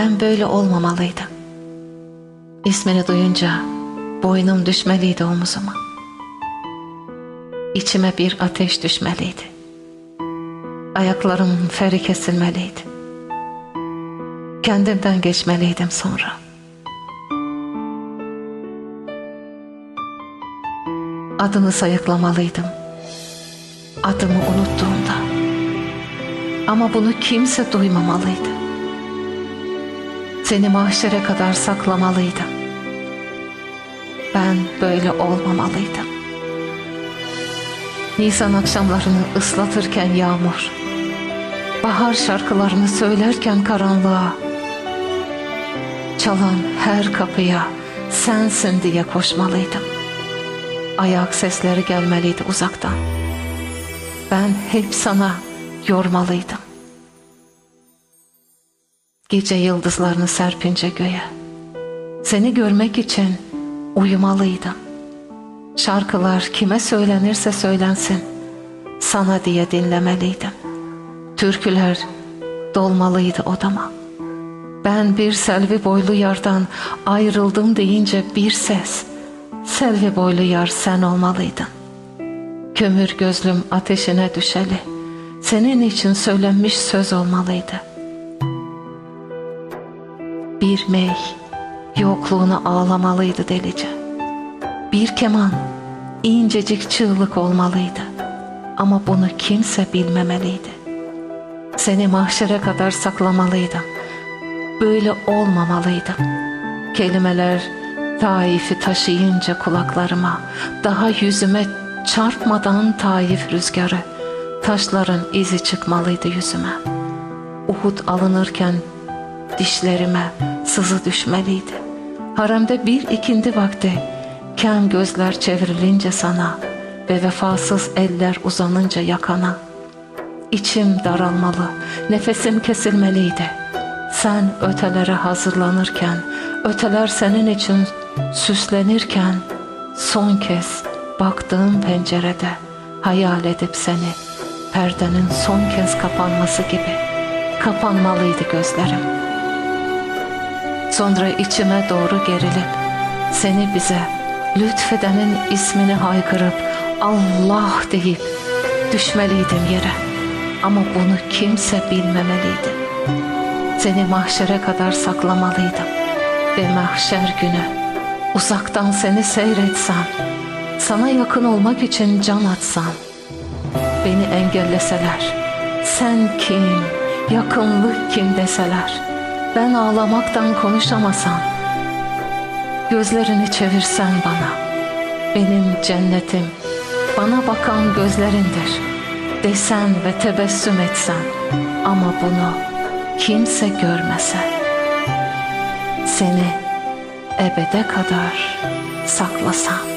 Ben böyle olmamalıydım. İsmini duyunca boynum düşmeliydi omuzuma. İçime bir ateş düşmeliydi. Ayaklarım feri kesilmeliydi. Kendimden geçmeliydim sonra. Adını sayıklamalıydım. Adımı unuttuğumda. Ama bunu kimse duymamalıydı. Seni mahşere kadar saklamalıydım. Ben böyle olmamalıydım. Nisan akşamlarını ıslatırken yağmur, bahar şarkılarını söylerken karanlığa, çalan her kapıya sensin diye koşmalıydım. Ayak sesleri gelmeliydi uzaktan. Ben hep sana yormalıydım. Gece yıldızlarını serpince göğe. Seni görmek için uyumalıydım. Şarkılar kime söylenirse söylensin. Sana diye dinlemeliydim. Türküler dolmalıydı odama. Ben bir selvi boylu yardan ayrıldım deyince bir ses. Selvi boylu yar sen olmalıydın. Kömür gözlüm ateşine düşeli. Senin için söylenmiş söz olmalıydı. Bir mey yokluğunu ağlamalıydı delice. Bir keman incecik çığlık olmalıydı. Ama bunu kimse bilmemeliydi. Seni mahşere kadar saklamalıydım. Böyle olmamalıydım. Kelimeler Taif'i taşıyınca kulaklarıma, daha yüzüme çarpmadan Taif rüzgarı, taşların izi çıkmalıydı yüzüme. Uhud alınırken dişlerime sızı düşmeliydi. Haremde bir ikindi vakti kem gözler çevrilince sana ve vefasız eller uzanınca yakana. İçim daralmalı, nefesim kesilmeliydi. Sen ötelere hazırlanırken, öteler senin için süslenirken son kez baktığım pencerede hayal edip seni perdenin son kez kapanması gibi kapanmalıydı gözlerim. Sonra içime doğru gerilip seni bize lütfedenin ismini haykırıp Allah deyip düşmeliydim yere. Ama bunu kimse bilmemeliydi. Seni mahşere kadar saklamalıydım. Ve mahşer günü uzaktan seni seyretsem, sana yakın olmak için can atsam, beni engelleseler, sen kim, yakınlık kim deseler, ben ağlamaktan konuşamasam, gözlerini çevirsen bana, benim cennetim, bana bakan gözlerindir, desen ve tebessüm etsen, ama bunu kimse görmese, seni ebede kadar saklasam.